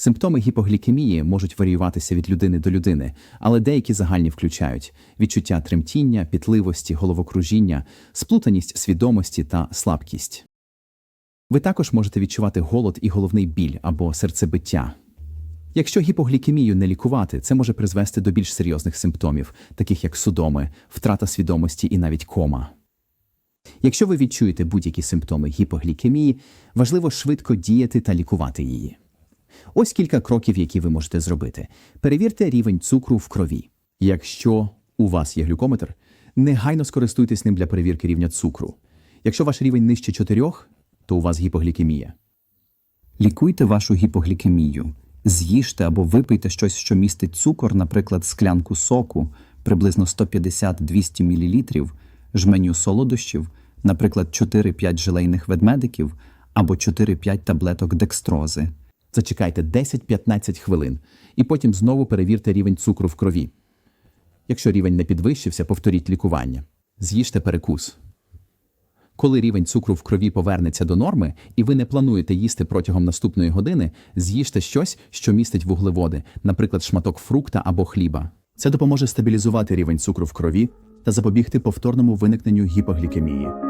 Симптоми гіпоглікемії можуть варіюватися від людини до людини, але деякі загальні включають відчуття тремтіння, пітливості, головокружіння, сплутаність свідомості та слабкість. Ви також можете відчувати голод і головний біль або серцебиття. Якщо гіпоглікемію не лікувати, це може призвести до більш серйозних симптомів, таких як судоми, втрата свідомості і навіть кома. Якщо ви відчуєте будь-які симптоми гіпоглікемії, важливо швидко діяти та лікувати її. Ось кілька кроків, які ви можете зробити. Перевірте рівень цукру в крові. Якщо у вас є глюкометр, негайно скористуйтесь ним для перевірки рівня цукру. Якщо ваш рівень нижче 4, то у вас гіпоглікемія. Лікуйте вашу гіпоглікемію. З'їжте або випийте щось, що містить цукор, наприклад, склянку соку приблизно 150-200 мл, жменю солодощів, наприклад, 4-5 желейних ведмедиків або 4-5 таблеток декстрози. Зачекайте 10-15 хвилин і потім знову перевірте рівень цукру в крові. Якщо рівень не підвищився, повторіть лікування. З'їжте перекус. Коли рівень цукру в крові повернеться до норми, і ви не плануєте їсти протягом наступної години, з'їжте щось, що містить вуглеводи, наприклад, шматок фрукта або хліба. Це допоможе стабілізувати рівень цукру в крові та запобігти повторному виникненню гіпоглікемії.